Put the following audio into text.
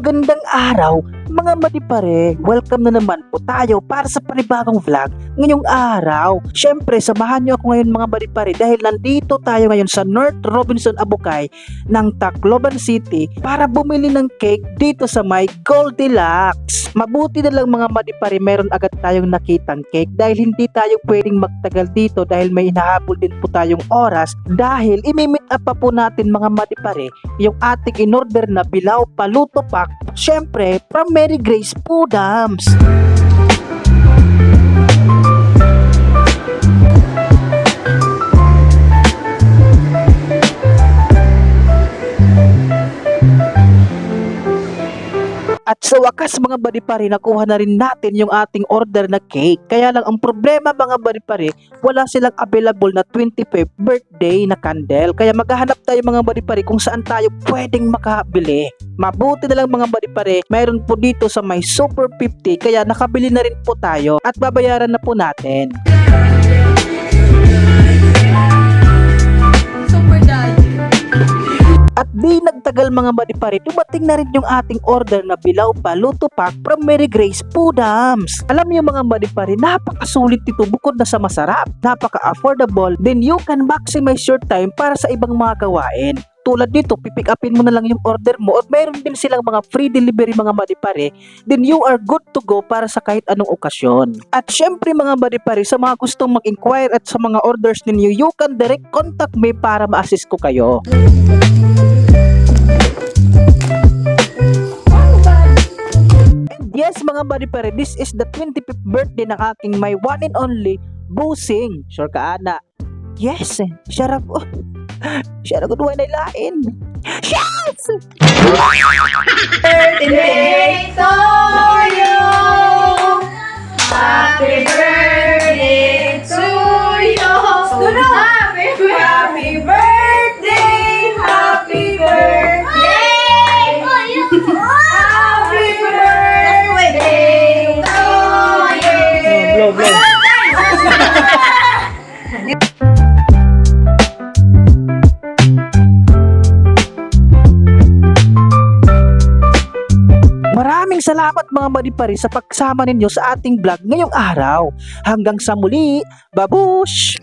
Magandang araw, mga madipare. Welcome na naman po tayo para sa panibagong vlog ngayong araw. Siyempre, samahan niyo ako ngayon mga madipare dahil nandito tayo ngayon sa North Robinson Abukay ng Tacloban City para bumili ng cake dito sa may Goldilocks. Mabuti na lang mga madipare, meron agad tayong nakitang cake dahil hindi tayo pwedeng magtagal dito dahil may hinahabol din po tayong oras dahil imimit up pa po natin mga madipare yung ating in-order na Bilao Paluto Pack, syempre from Mary Grace Pudams. At sa wakas mga badipari, nakuha na rin natin yung ating order na cake. Kaya lang ang problema mga badipari, wala silang available na 25th birthday na candle. Kaya maghahanap tayo mga badipari kung saan tayo pwedeng makabili. Mabuti na lang mga badipari, mayroon po dito sa may Super 50 kaya nakabili na rin po tayo at babayaran na po natin. At di nagtagal mga badipari, dumating na rin yung ating order na Bilao Paluto Pack from Mary Grace Pudams. Alam niyo mga badipari, napakasulit ito bukod na sa masarap, napaka-affordable, then you can maximize your time para sa ibang mga gawain. Tulad dito, pipick upin mo na lang yung order mo at mayroon din silang mga free delivery mga badipare, then you are good to go para sa kahit anong okasyon. At syempre mga badipare, sa mga gustong mag-inquire at sa mga orders ninyo, you can direct contact me para ma-assist ko kayo. Mga buddy this is the 25th birthday ng aking my one and only Busing. Sure ka ana? Yes, siya ra ko. Siya ra ko duwa na ilain. Yes! Birthday to you. Happy Maraming salamat mga badipari sa pagsama ninyo sa ating vlog ngayong araw. Hanggang sa muli, babush!